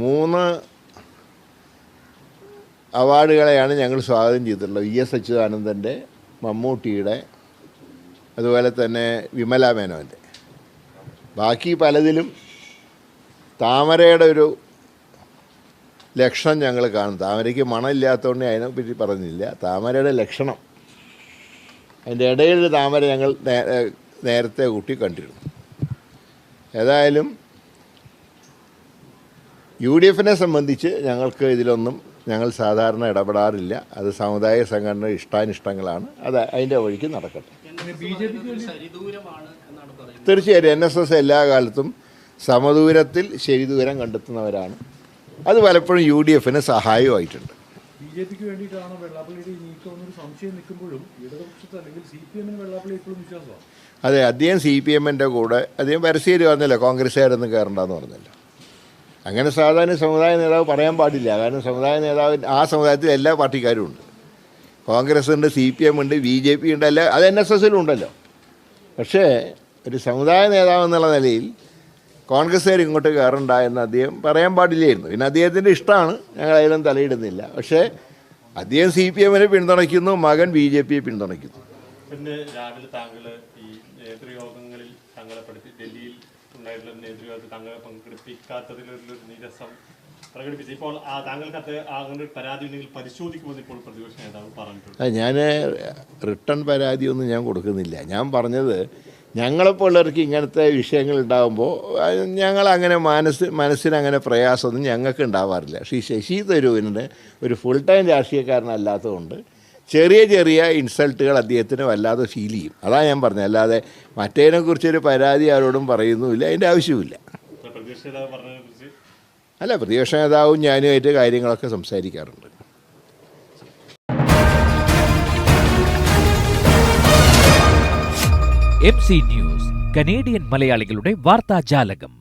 മൂന്ന് അവാർഡുകളെയാണ് ഞങ്ങൾ സ്വാഗതം ചെയ്തിട്ടുള്ളത്. വി എസ് അച്യുതാനന്ദന്റെ മമ്മൂട്ടിയുടെ അതുപോലെ തന്നെ വിമല മേനോന്റെ ബാക്കി പലതിലും താമരയുടെ ഒരു ലക്ഷണം ഞങ്ങൾ കാണും. താമരയ്ക്ക് മണമില്ലാത്തതുകൊണ്ട് അതിനെപ്പറ്റി പറഞ്ഞില്ല. താമരയുടെ ലക്ഷണം അതിന്റെ ഇടയിൽ താമര ഞങ്ങൾ നേരത്തെ കൂട്ടി കണ്ടിരുന്നു. ഏതായാലും യു ഡി എഫിനെ സംബന്ധിച്ച് ഞങ്ങൾക്ക് ഇതിലൊന്നും ഞങ്ങൾ സാധാരണ ഇടപെടാറില്ല. അത് സമുദായ സംഘടന ഇഷ്ടാനിഷ്ടങ്ങളാണ്. അത് അതിന്റെ വഴിക്ക് നടക്കട്ടെ. തീർച്ചയായിട്ടും എൻ എസ് എസ് എല്ലാ കാലത്തും സമദൂരത്തിൽ ശരിദൂരം കണ്ടെത്തുന്നവരാണ്. അത് പലപ്പോഴും യു ഡി എഫിന് സഹായമായിട്ടുണ്ട്. ബി ജെ പിക്ക് വേണ്ടിയിട്ടാണ് വെള്ളാപ്പള്ളിയുടെ ഈ നീക്കം സംശയം നിൽക്കുമ്പോഴും ഇടതുപക്ഷത്ത് അല്ലെങ്കിൽ സി പി എമ്മിന് വെള്ളാപ്പള്ളി ഇപ്പോഴും വിശ്വാസമാണ് അതെ അദ്ദേഹം സി പി എമ്മിന്റെ കൂടെ അദ്ദേഹം പരസ്യം പറഞ്ഞല്ലോ കോൺഗ്രസ്സുകാരൊന്നും കയറണ്ടെന്ന് പറഞ്ഞല്ലോ. അങ്ങനെ സാധാരണ സമുദായ നേതാവ് പറയാൻ പാടില്ല. കാരണം സമുദായ നേതാവ് ആ സമുദായത്തിൽ എല്ലാ പാർട്ടിക്കാരും ഉണ്ട്. കോൺഗ്രസ് ഉണ്ട് സി പി എം ഉണ്ട് ബി ജെ പി ഉണ്ട് അല്ല അത് എൻ എസ് എസിലും ഉണ്ടല്ലോ. പക്ഷേ ഒരു സമുദായ നേതാവ് എന്നുള്ള നിലയിൽ കോൺഗ്രസ്സുകാർ ഇങ്ങോട്ട് കയറണ്ട എന്ന് അദ്ദേഹം പറയാൻ പാടില്ലായിരുന്നു. പിന്നെ അദ്ദേഹത്തിന്റെ ഇഷ്ടമാണ്. ഞങ്ങൾ അതിലും തലയിടുന്നില്ല. പക്ഷേ അദ്ദേഹം സി പി എമ്മിനെ പിന്തുണയ്ക്കുന്നു മകൻ ബി ജെ പിയെ പിന്തുണയ്ക്കുന്നു. പിന്നെ രാവിലെ താങ്കൾ ഈ നേതൃയോഗങ്ങളിൽ താങ്കളെ ഡൽഹിയിൽ ഉണ്ടായിട്ടുള്ള നേതൃത്വത്തിൽ താങ്കളെ പങ്കെടുപ്പിക്കാത്തതിലൊരു നിരസം പ്രകടിപ്പിച്ചു. ഇപ്പോൾ ആ താങ്കൾക്ക് അത് അങ്ങനെ ഒരു പരാതി ഉണ്ടെങ്കിൽ പരിശോധിക്കുമെന്ന് ഇപ്പോൾ പ്രതിപക്ഷ നേതാവ് പറഞ്ഞിട്ടുണ്ട്. ഞാൻ റിട്ടേൺ പരാതിയൊന്നും ഞാൻ കൊടുക്കുന്നില്ല. ഞാൻ പറഞ്ഞത് ഞങ്ങളെപ്പോലുള്ളവർക്ക് ഇങ്ങനത്തെ വിഷയങ്ങൾ ഉണ്ടാകുമ്പോൾ ഞങ്ങൾ അങ്ങനെ മനസ്സ് മനസ്സിനങ്ങനെ പ്രയാസമൊന്നും ഞങ്ങൾക്ക് ഉണ്ടാവാറില്ല. ഈ ശശി തരൂരിന്റെ ഒരു ഫുൾ ടൈം രാഷ്ട്രീയക്കാരനല്ലാത്തതുകൊണ്ട് ചെറിയ ചെറിയ ഇൻസൾട്ടുകൾ അദ്ദേഹത്തിന് വല്ലാതെ ഫീൽ ചെയ്യും. അതാണ് ഞാൻ പറഞ്ഞത് അല്ലാതെ മറ്റേതിനെക്കുറിച്ചൊരു പരാതി ആരോടും പറയുന്നുമില്ല അതിന്റെ ആവശ്യമില്ല അല്ല പ്രതിപക്ഷ നേതാവും ഞാനുമായിട്ട് കാര്യങ്ങളൊക്കെ സംസാരിക്കാറുണ്ട്. എം സി ന്യൂസ് കനേഡിയൻ മലയാളികളുടെ വാർത്താജാലകം.